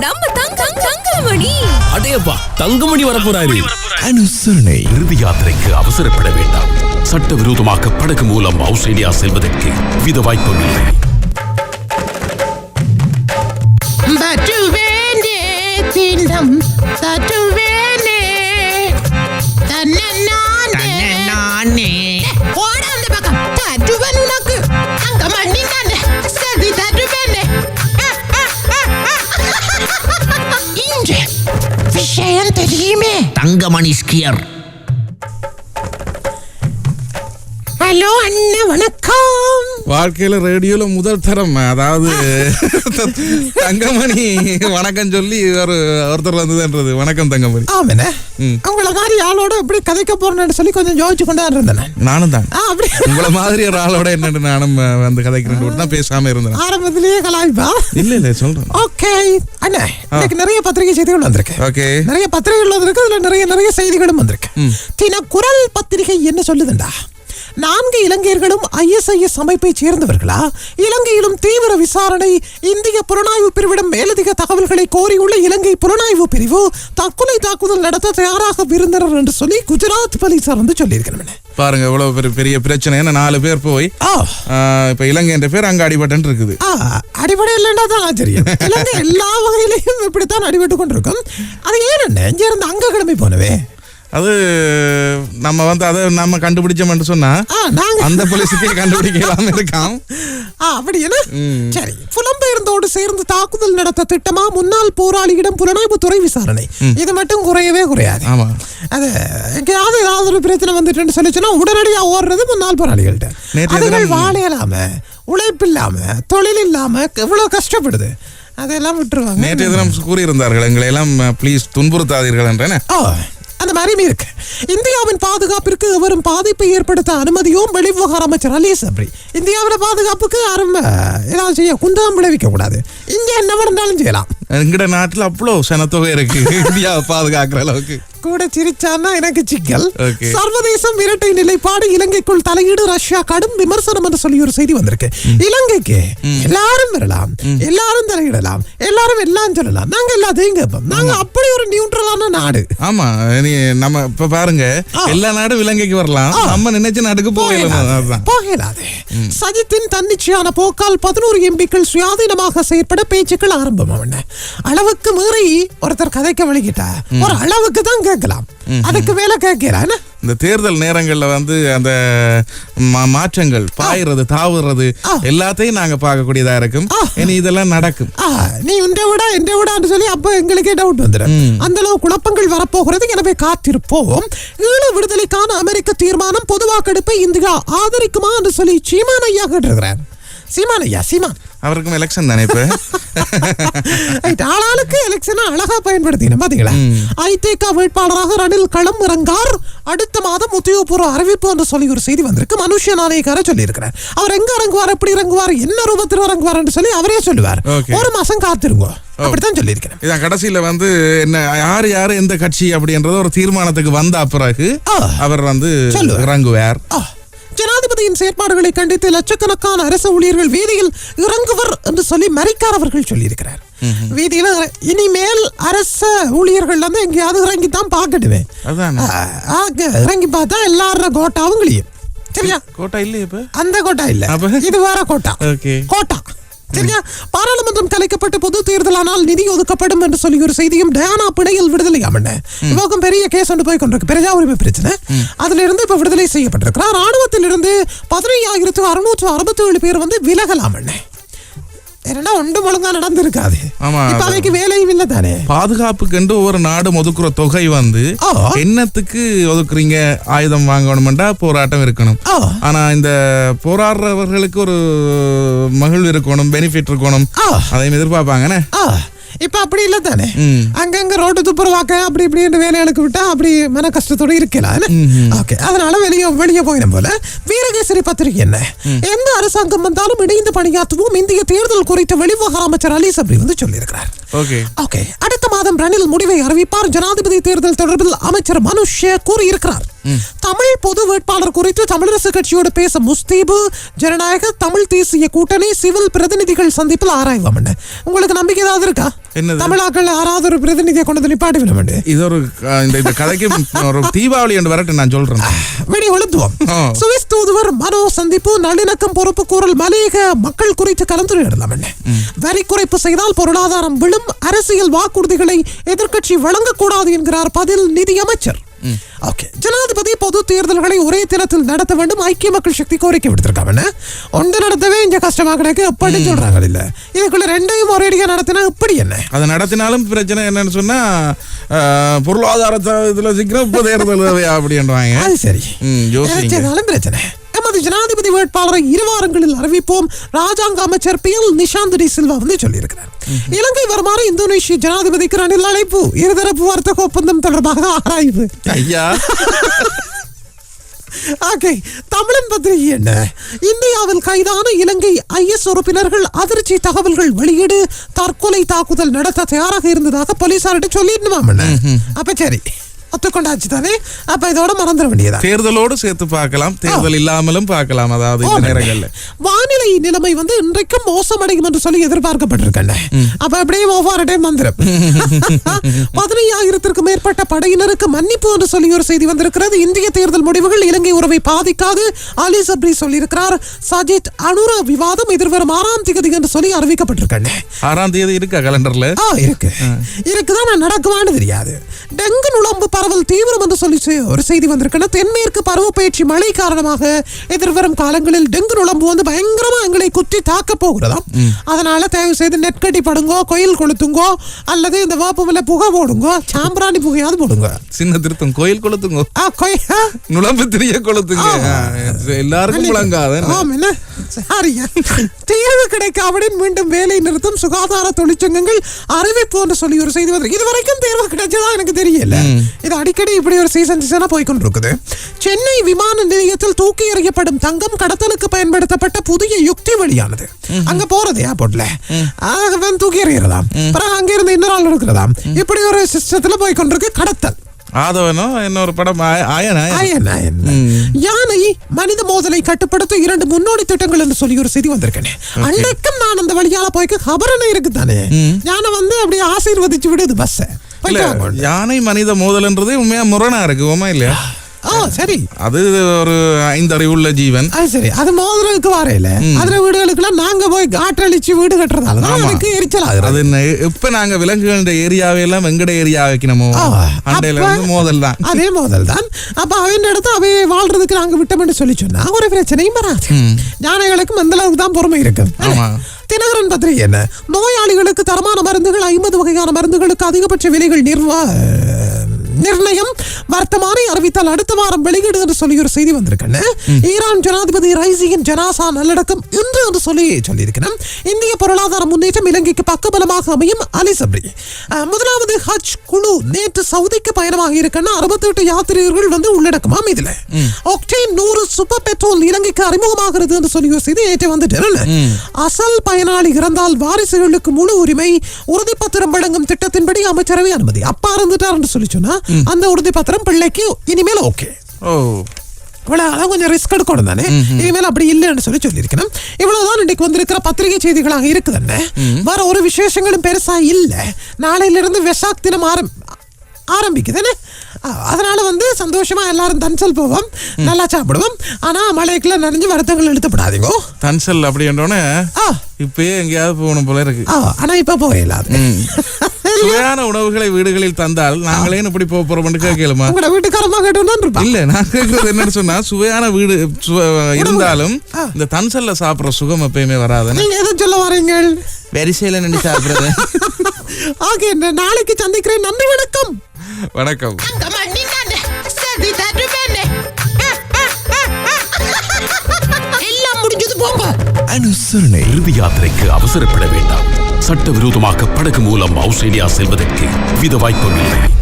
நம்ம தங்கம் தங்கமணி. அடேப்பா தங்கமணி வரப்போறாரு. அனுசரணை. இறுதி யாத்திரைக்கு அவசரப்பட வேண்டாம். சட்டவிரோதமாக படகு மூலம் ஆஸ்திரேலியா செல்வதற்கு வித வாய்ப்பும் இல்லை தட்டுவேனே தங்கமணி ஸ்கியர். ஹலோ அண்ணா வணக்கம். வாழ்க்கையில ரேடியோல முதல் தரம். அதாவது தங்கமணி வணக்கம் சொல்லி ஒரு ஒருத்தர் வந்ததுன்றது. வணக்கம் தங்கமணி. ஆமாண்ணே. உங்களை மாதிரி ஆளோட எப்படி கதைக்க போறேன்னு சொல்லி கொஞ்சம் யோசிச்சு கொண்டு தான்? இருந்தேன் நான். நானும் தான் உங்களை மாதிரி ஒரு ஆளோட என்னன்னு நானும் வந்து கதைக்கிறேன் தான் பேசாம இருந்தேன். ஆரம்பத்திலேயே கலாய்ப்பா? இல்ல இல்ல சொல்றேன். ஓகே. அண்ணா இன்னைக்கு நிறைய பத்திரிகை செய்திகள் வந்திருக்கு. ஓகே. நிறைய பத்திரிகைகள் வந்திருக்கு அதுல நிறைய நிறைய செய்திகளும் வந்திருக்கு. தினக்குரல் பத்திரிகை என்ன சொல்லுதுண்டா? நான்கு இலங்கையர்களும் ஐஎஸ்ஐஎஸ் அமைப்பை சேர்ந்தவர்களா? இலங்கையிலும் தீவிர விசாரணை இந்திய புலனாய்வு பிரிவிடம் மேலதிக தகவல்களை கோரியுள்ள இலங்கை புலனாய்வு பிரிவு தற்கொலை தாக்குதல் நடத்த தயாராக இருந்தனர் என்று சொல்லி குஜராத் போலீசார் வந்து சொல்லியிருக்கிறேன் பாருங்க இவ்வளவு பெரிய பெரிய பிரச்சனை. என்ன நாலு பேர் போய் இப்ப இலங்கை என்ற பேர் அங்க அடிபட்டன் இருக்குது. அடிபடை இல்லைன்னா தான் ஆச்சரியம். இலங்கை எல்லா வகையிலையும் இப்படித்தான் அடிபட்டு கொண்டிருக்கும். அது ஏன் இங்க இருந்து அங்க கிளம்பி போனவே. அது நம்ம வந்து அதை நம்ம கண்டுபிடிச்சோம்னு சொன்னா அந்த போலீஸுக்கே கண்டுபிடிக்கலாம் இருக்காம். ஆ, அப்படி என்ன சரி. புலம்பெயர்ந்தோடு சேர்ந்து தாக்குதல் நடத்த திட்டமா முன்னாள் போராளியிடம் புலனாய்வு துறை விசாரணை இது மட்டும் குறையவே குறையாது. ஆமா. அது எங்கேயாவது ஏதாவது ஒரு பிரச்சனை வந்துட்டுன்னு சொல்லிச்சுன்னா உடனடியா ஓடுறது முன்னாள் போராளிகள்ட்ட நேற்றைய அதுகள் வாழ இல்லாம உழைப்பு இல்லாம தொழில் இல்லாம இவ்வளவு கஷ்டப்படுது. அதெல்லாம் விட்டுருவாங்க. நேற்றைய தினம் கூறியிருந்தார்கள்? எங்களை எல்லாம் ப்ளீஸ் துன்புறுத்தாதீர்கள் என்றேன்? ஆ, இருக்கு. இந்தியாவின் பாதுகாப்பிற்கு எவரும் பாதிப்பை ஏற்படுத்த அனுமதியும் வெளிவிவகார அமைச்சர் அலி சப்ரி. இந்தியாவின் பாதுகாப்புக்கு அருமை ஏதாவது செய்ய குந்தகம் விளைவிக்க கூடாது இங்க என்ன வேணாலும் செய்யலாம். எங்கட நாட்டுல அவ்வளோ சனத்தொகை இருக்கு. இந்தியாவை பாதுகாக்கிற அளவுக்கு. கூட சிரிச்சான்னா எனக்கு சிக்கல். Okay. சர்வதேசம் இரட்டை நிலைப்பாடு இலங்கைக்குள் தலையீடு ரஷ்யா கடும் விமர்சனம் என்று சொல்லி ஒரு செய்தி வந்திருக்கு. இலங்கைக்கு எல்லாரும் வரலாம். எல்லாரும் தலையிடலாம். எல்லாரும் எல்லாம் சொல்லலாம். நாங்க எல்லாத்தையும் கேட்போம் நாங்க அப்படி ஒரு நியூட்ரலான நாடு. ஆமா. நம்ம இப்ப பாருங்க. எல்லா நாடும் இலங்கைக்கு வரலாம். நம்ம நினைச்ச நாட்டுக்கு போகலாம் போகலாது. சஜித்தின் தன்னிச்சையான போக்கால் பதினோரு எம்பிக்கள் சுயாதீனமாக செயற்பட பேச்சுக்கள் ஆரம்பமாவன. அளவுக்கு மீறி ஒருத்தர் கதைக்க வழிகிட்டா ஒரு அளவுக்கு தான் கேட்கலாம். அதுக்கு மேல கேட்கிறான் இந்த தேர்தல் நேரங்கள்ல வந்து அந்த மாற்றங்கள் பாயிறது தாவுறது எல்லாத்தையும் நாங்க பார்க்கக்கூடியதா இருக்கும். இனி இதெல்லாம் நடக்கும். நீ உண்டை விட எந்த விடான்னு சொல்லி அப்ப எங்களுக்கே டவுட் வந்துடும். அந்த அளவு குழப்பங்கள் வரப்போகிறது. எனவே காத்திருப்போம். ஈழ விடுதலைக்கான அமெரிக்க தீர்மானம் பொது வாக்கெடுப்பை இந்தியா ஆதரிக்குமா என்று சொல்லி சீமான் ஐயா கேட்டிருக்கிறார். சீமான்? ஐயா சீமான் அவருக்கும் எலெக்ஷன் தானே இப்ப? ரைட், ஆளாளுக்கு எலெக்ஷனை அழகா பயன்படுத்தின பாத்தீங்களா? ஐதேக வேட்பாளராக ரணில் களம் இறங்கார் அடுத்த மாதம் உத்தியோகபூர்வ அறிவிப்பு என்று சொல்லி ஒரு செய்தி வந்திருக்கு. மனுஷ நாணயக்கார சொல்லி இருக்கிறார் அவர் எங்க இறங்குவார் எப்படி இறங்குவார் என்ன ரூபத்தில் இறங்குவார் என்று சொல்லி அவரே சொல்லுவார். ஒரு மாசம் காத்திருங்க. அப்படித்தான் சொல்லியிருக்கிறேன். இதான் கடைசியில வந்து என்ன யார் யாரு எந்த கட்சி அப்படின்றது ஒரு தீர்மானத்துக்கு வந்த பிறகு. அவர் வந்து. இறங்குவார். ஜனாதிபதியின் செயற்பாடுகளை கண்டித்து லட்சக்கணக்கான அரசு ஊழியர்கள் வீதியில் இறங்குவர் என்று சொல்லி மரிக்கார் அவர்கள் சொல்லியிருக்கிறார். வீதியில இனிமேல் அரச ஊழியர்கள் வந்து எங்கேயாவது இறங்கி தான் பார்க்கட்டுவேன் இறங்கி பார்த்தா எல்லாரும் கோட்டாவும் கிளியும் சரியா? கோட்டா இல்லையே இப்ப? அந்த கோட்டா இல்ல? இது வேற கோட்டா. கோட்டா. சரியா? பாராளுமன்றம் கலைக்கப்பட்டு பொது தேர்தலானால் நிதி ஒதுக்கப்படும் என்று சொல்லி ஒரு செய்தியும் டயானா பிணையில் விடுதலை ஆமண்ண இவக்கும் பெரிய கேஸ் ஒன்று போய் கொண்டிருக்கு. பிரஜா உரிமை பிரச்சனை. அதுல இருந்து இப்ப விடுதலை செய்யப்பட்டிருக்கிறார். ராணுவத்தில் இருந்து பதினையாயிரத்து அறுநூற்று அறுபத்தி ஏழு பேர் வந்து விலகலாமண்ணே என்னன்னா ஒன்றும் ஒழுங்கா நடந்திருக்காது. ஆமா, இப்ப அவைக்கு வேலையும் இல்லை தானே பாதுகாப்புக்கு ஒவ்வொரு நாடும் ஒதுக்குற தொகை வந்து. என்னத்துக்கு ஒதுக்குறீங்க? ஆயுதம் வாங்கணும்டா போராட்டம் இருக்கணும். ஆனா இந்த போராடுறவர்களுக்கு ஒரு மகிழ்வு இருக்கணும் பெனிஃபிட் இருக்கணும். அதையும் எதிர்பார்ப்பாங்கண்ணே ஆ. இப்ப அப்படி இல்ல தானே. அங்கங்க ரோட்டு துப்புரவாக்க அப்படி இப்படி என்று வேலைகளுக்கு விட்டா அப்படி மன கஷ்டத்தோட இருக்கலாம் ஓகே அதனால வெளியே வெளியே போயிடும் போல வீரகேசரி பத்திரிகை என்ன? எந்த அரசாங்கம் வந்தாலும் இணைந்து பணியாற்றுவோம். இந்திய தேர்தல் குறித்த வெளிவிவகார அமைச்சர் அலி சப்ரி வந்து சொல்லியிருக்கிறார். ஓகே அடுத்த மாதம் ரணில் முடிவை அறிவிப்பார். ஜனாதிபதி தேர்தல் தொடர்பில் அமைச்சர் மனுஷ கூறியிருக்கிறார். தமிழ் பொது வேட்பாளர் குறித்து தமிழரசு கட்சியோடு பேச முஸ்தீபு ஜனநாயக தமிழ் தேசிய கூட்டணி சிவில் பிரதிநிதிகள் சந்திப்பில் ஆராய்வோம் உங்களுக்கு நம்பிக்கை ஏதாவது இருக்கா? தமிழாக்கள் யாராவது ஒரு பிரதிநிதியை கொண்டு நிப்பாட்டி விட வேண்டிய இது ஒரு இந்த கதைக்கு ஒரு தீபாவளி என்று வரட்டு நான் சொல்றேன். வெடி ஒழுத்துவோம். சுவிஸ் தூதுவர் மனோ சந்திப்பு நல்லிணக்கம் பொறுப்பு கூறல் மலையக மக்கள் குறித்து கலந்துரையாடலாம் என்ன? வரி குறைப்பு செய்தால் பொருளாதாரம் விழும் அரசியல் வாக்குறுதிகளை எதிர்க்கட்சி வழங்கக்கூடாது என்கிறார் பதில் நிதியமைச்சர். ஓகே ஜனாதிபதி பொது தேர்தல்களை ஒரே தினத்தில் நடத்த வேண்டும். ஐக்கிய மக்கள் சக்தி கோரிக்கை விடுத்திருக்காங்க. ஒன்று நடத்தவே இங்க கஷ்டமா கிடக்கு எப்படி சொல்றாங்க இல்ல. இதுக்குள்ள ரெண்டையும் ஒரேடியா நடத்தினா இப்படி என்ன? அதை நடத்தினாலும் பிரச்சனை என்னன்னு சொன்னா அஹ், பொருளாதாரத்தை இதுல சீக்கிரம் இப்ப தேர்தல் அப்படின்றாங்க. அது சரி. பிரச்சனை. எமது ஜனாதிபதி வேட்பாளரை இரு வாரங்களில் அறிவிப்போம். ராஜாங்க அமைச்சர் P L Nishanth D Silva வந்து சொல்லியிருக்கிறார். இலங்கை வருமாறு இந்தோனேஷிய ஜனாதிபதிக்கு ரணில் அழைப்பு. இருதரப்பு வர்த்தக ஒப்பந்தம் தொடர்பாக ஆராய்வு. ஐயா. ஓகே தமிழன் பத்திரிகை என்ன? இந்தியாவில் கைதான இலங்கை ஐஎஸ் உறுப்பினர்கள் அதிர்ச்சி தகவல்கள் வெளியீடு தற்கொலை தாக்குதல் நடத்த தயாராக இருந்ததாக போலீசார்கிட்ட சொல்லிடணுமா அப்ப சரி. ஒத்துக்கொண்டாச்சு தானே அப்ப இதோட மறந்துட வேண்டியதா? தேர்தலோடு சேர்த்து பார்க்கலாம். தேர்தல் இல்லாமலும் பார்க்கலாம். அதாவது இந்த நேரங்கள்ல. வானிலை நிலைமை வந்து இன்றைக்கும் மோசமடையும் என்று சொல்லி எதிர்பார்க்கப்பட்டிருக்கேன் அப்ப அப்படியே ஒவ்வொரு டைம் வந்துடும் பதினையாயிரத்திற்கும் மேற்பட்ட படையினருக்கு மன்னிப்பு என்று சொல்லி ஒரு செய்தி வந்திருக்கிறது. இந்திய தேர்தல் முடிவுகள் இலங்கை உறவை பாதிக்காது அலி சப்ரி சொல்லியிருக்கிறார். சஜித் அனுர விவாதம் எதிர்வரும் ஆறாம் தேதி என்று சொல்லி அறிவிக்கப்பட்டிருக்கேன் ஆறாம் தேதி இருக்கா கலண்டர்ல இருக்கு. இருக்குதான் நடக்குமான்னு தெரியாது. டெங்கு நுளம்பு பரவல் தீவிரம் என்று சொல்லி செ- ஒரு செய்தி வந்திருக்குன்னா தென்மேற்கு பருவப்பெயர்ச்சி மழை காரணமாக எதிர்வரும் காலங்களில் டெங்கு நுளம்பு வந்து பயங்கரமா எங்களை குத்தி தாக்க போகிறதாம் அதனால தயவு செய்து நெட் கட்டி படுங்கோ கோயில் கொளுத்துங்கோ அல்லது இந்த வேப்பமில்ல புகை போடுங்கோ சாம்பிராணி புகையாவது போடுங்க. சின்ன திருத்தம் கோயில் கொளுத்துங்க. நுழம்பு திரிய கொளுத்துங்க. எல்லாருக்கும் முழங்காத? தீர்வு கிடைக்காவிடன் மீண்டும் வேலை நிறுத்தம் சுகாதார தொழிற்சங்கங்கள் அறிவிப்பு என்று சொல்லி ஒரு செய்தி வந்து இதுவரைக்கும் தேர்வு கிடைச்சதா எனக்கு தெரியல. இது அடிக்கடி இப்படி ஒரு சீசன் சீசனா போய்கொண்டிருக்குது. சென்னை விமான நிலையத்தில் தூக்கி எறியப்படும் தங்கம் கடத்தலுக்கு பயன்படுத்தப்பட்ட புதிய யுக்தி வெளியானது. அங்க போறது ஏர்போர்ட்ல. தூக்கி அப்புறம் அங்க இருந்து இன்னொரு ஆள் இருக்கிறதாம். இப்படி ஒரு சிஸ்டத்துல போய்கொண்டிருக்கு கடத்தல். ஆதவனோ இன்னொரு படம். யானை மனித மோதலை கட்டுப்படுத்த இரண்டு முன்னோடி திட்டங்கள் என்று சொல்லி ஒரு செய்தி வந்திருக்கேன். அன்னைக்கும் நான் அந்த வழியால போய்க்க கபரனை இருக்கு தானே யானை வந்து அப்படியே ஆசீர்வதிச்சு விடுது பஸ் இல்ல யானை மனித மோதல்ன்றதே உண்மையா முரணா இருக்கு உமா இல்லையா? ஆ சரி. அது ஒரு ஐந்தறிவுள்ள ஜீவன். அது சரி. அது மோதலுக்கு வரையில. அதுல வீடுகளுக்கெல்லாம் நாங்க போய் காற்றழிச்சு வீடு கட்டுறதால. எனக்கு எரிச்சல். அது என்ன, இப்ப நாங்க விலங்குகள் ஏரியாவை எல்லாம் வெங்கட ஏரியா வைக்கணுமோ? அண்டையில இருந்து மோதல் தான். அதே மோதல் தான். அப்ப அவன் இடத்த அவை வாழ்றதுக்கு நாங்க விட்டோம்னு சொல்லி சொன்னா ஒரு பிரச்சனையும் வராது. யானைகளுக்கும் அந்த அளவுக்கு தான் பொறுமை இருக்கு. தினகரன் பத்திரிகை என்ன? நோயாளிகளுக்கு தரமான மருந்துகள் ஐம்பது வகையான மருந்துகளுக்கு அதிகபட்ச விலைகள் நிர்வா நிர்ணயம் வர்த்தமானி அறிவித்தால் அடுத்த வாரம் வெளியீடு என்று சொல்லி ஒரு செய்தி வந்திருக்கேன் ஈரான் ஜனாதிபதி ரைசியின் ஜனாசா நல்லடக்கம் இன்று என்று சொல்லி சொல்லியிருக்கிறேன் இந்திய பொருளாதார முன்னேற்றம் இலங்கைக்கு பக்கபலமாக அமையும் அலி சப்ரி. முதலாவது ஹஜ் குழு நேற்று சவுதிக்கு பயணமாக இருக்குன்னா அறுபத்தெட்டு யாத்திரிகர்கள் வந்து உள்ளடக்கமாம் இதுல ஒக்டேன் நூறு சூப்பர் பெட்ரோல் இலங்கைக்கு அறிமுகமாகிறது என்று சொல்லி ஒரு செய்தி நேற்று வந்துட்டு அசல் பயனாளி இறந்தால் வாரிசுகளுக்கு முழு உரிமை உறுதிப்பத்திரம் வழங்கும் திட்டத்தின்படி அமைச்சரவை அனுமதி. அப்பா இருந்துட்டார் என்று சொல்லி சொன்னா அந்த உறுதிப்பத்திரம் பிள்ளைக்கு இனிமேல் ஓகே ஓ. இவ்வளவு அதான் கொஞ்சம் ரிஸ்க் எடுக்கணும் தானே. இனிமேல் அப்படி இல்லைன்னு சொல்லி சொல்லியிருக்கணும். இவ்வளவுதான் இன்னைக்கு வந்திருக்கிற பத்திரிகை செய்திகளாக இருக்குதுன்னு வேற ஒரு விசேஷங்களும் பெருசா இல்ல. நாளையில இருந்து வெசாக் தினம் ஆரம் ஆரம்பிக்குதுன்னு அதனால வந்து சந்தோஷமா எல்லாரும் தன்சல் போவோம். நல்லா சாப்பிடுவோம். ஆனா மழைக்குள்ள நனைஞ்சு வருத்தங்கள் எழுத்தப்படாதீங்க தன்சல் அப்படின்றோன்னே இப்பயே எங்கேயாவது போகணும் போல இருக்கு. ஆனா இப்ப போயிடலாது சுவையான உணவுகளை வீடுகளில் தந்தால் நாங்களே இப்படி போக போறோம்னு கேட்கலுமா? உங்களோட வீட்டுக்காரமா இருப்பா இல்ல நான் கேக்குறது என்னன்னு சொன்னா சுவையான வீடு சுவ- இருந்தாலும் இந்த தன்சல்ல சாப்பிடுற சுகம் எப்பயுமே வராதுன்னு. நீங்க எதை சொல்ல வரீங்க வரிசையில நின்று சாப்பிடுறது. ஆகே நாளைக்கு சந்திக்கிறேன். நன்றி வணக்கம். வணக்கம். எல்லாம் முடிஞ்சது போங்க. அனுசரணை. இறுதி யாத்திரைக்கு அவசரப்பட வேண்டாம். சட்டவிரோதமாக படகு மூலம் ஆஸ்திரேலியா செல்வதற்கு வித வாய்ப்பும் இல்லை.